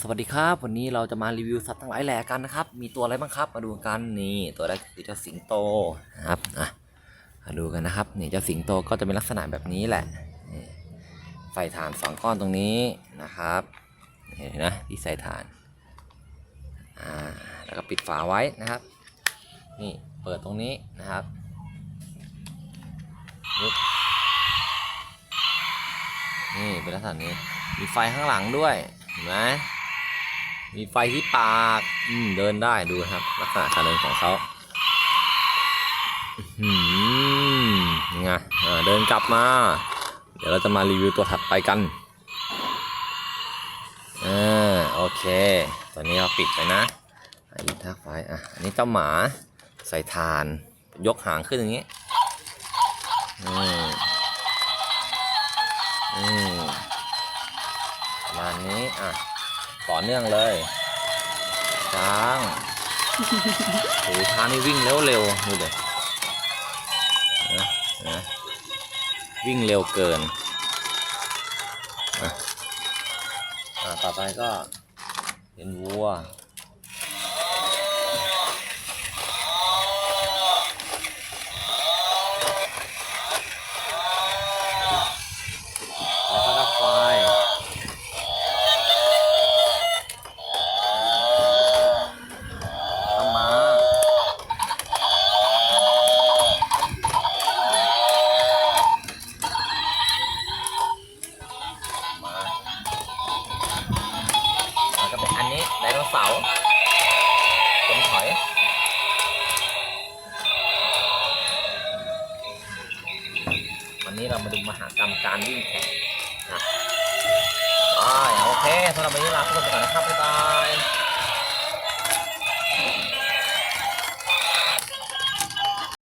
สวัสดีครับ วันนี้เราจะมารีวิวสัตว์ทั้งหลายแหล่กันนะครับ มีตัวอะไรบ้างครับ มาดูกันนี่ตัวแรกคือเจ้าสิงโตนะครับอะมาดูกันนะครับนี่เจ้าสิงโตก็จะเป็นลักษณะแบบนี้แหละใส่ถ่านสองก้อนตรงนี้นะครับเห็นนะที่ใส่ถ่านอ่าแล้วก็ปิดฝาไว้นะครับ นี่เปิดตรงนี้นะครับนี่เป็นลักษณะนี้มีไฟข้างหลังด้วย ห็นไหมมีไฟที่ปาก อืม เดินได้ดูครับ ลักษณะการเดินของเขาอืมงไงอ่าเดินกลับมา เดี๋ยวเราจะมารีวิวตัวถัดไปกันอ่าโอเค ตอนนี้เราปิดไปนะอีทักไฟอะ อันนี้เจ้าหมาใส่ทาน ยกหางขึ้นอย่างนี้อืม อะต่อเนื่องเลย ช้างโอ้โหช้างนี่วิ่งเร็วเร็วๆดูเลยนะนะวิ่งเร็วเกินอะอะต่อไปก็เป็นวัวแล้ว อยวันนี้เรามาดูมหากรรมการวิ่งแข่งนะโอเคสำหรับวันนี้ลาทุกคนไปก่อนนะครับบ๊ายบาย